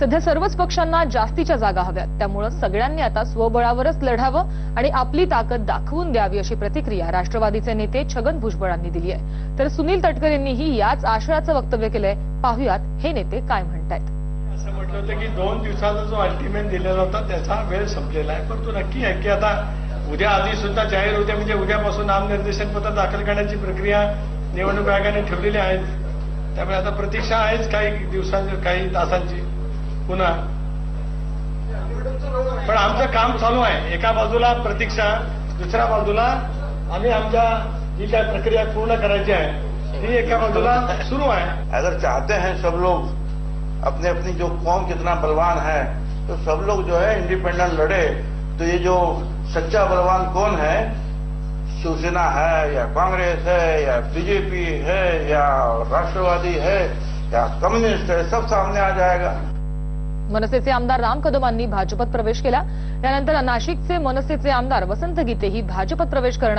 सध्या सर्वच पक्षांना जास्तीच्या जागा हव्यात. त्यामुळं सगळ्यांनी आता स्वबळावरच लढावं आणि आपली ताकद दाखवून द्यावी अशी प्रतिक्रिया राष्ट्रवादीचे नेते छगन भुजबळांनी दिली आहे. तर सुनील तटकरेंनीही याच आशयाचं वक्तव्य केलंय. पाहुयात हे नेते काय म्हणतायत. असं म्हटलं होतं की दोन दिवसाचा जो अल्टिमेट दिलेला होता त्याचा वेळ संपलेला आहे. परंतु नक्की आहे की आता उद्या आधी सुद्धा जाहीर होते म्हणजे उद्यापासून नामनिर्देशन पत्र दाखल करण्याची प्रक्रिया निवडणूक आयोगाने ठेवलेली आहे. त्यामुळे आता प्रतीक्षा आहेच काही दिवसांची काही तासांची. पण आमचं काम चालू आहे. एका बाजूला प्रतीक्षा, दुसऱ्या बाजूला आम्ही आमच्या जी काय प्रक्रिया पूर्ण करायची आहे, ती एका बाजूला सुरू आहे. अगर चाहते हैं सब लोग अपने अपनी जो कौम कितना बलवान है तो सब लोग जो है इंडिपेंडेंट लड़े। तो ये जो सच्चा बलवान कौन है? शिवसेना है, या कांग्रेस है, या बीजेपी है, या राष्ट्रवादी है, या कम्युनिस्ट है, सब सामने आ जाएगा। मनसेचे आमदार राम कदमांनी भाजपत प्रवेश केला. त्यानंतर नाशिकचे मनसेचे आमदार वसंत गीतेही भाजपत प्रवेश करणार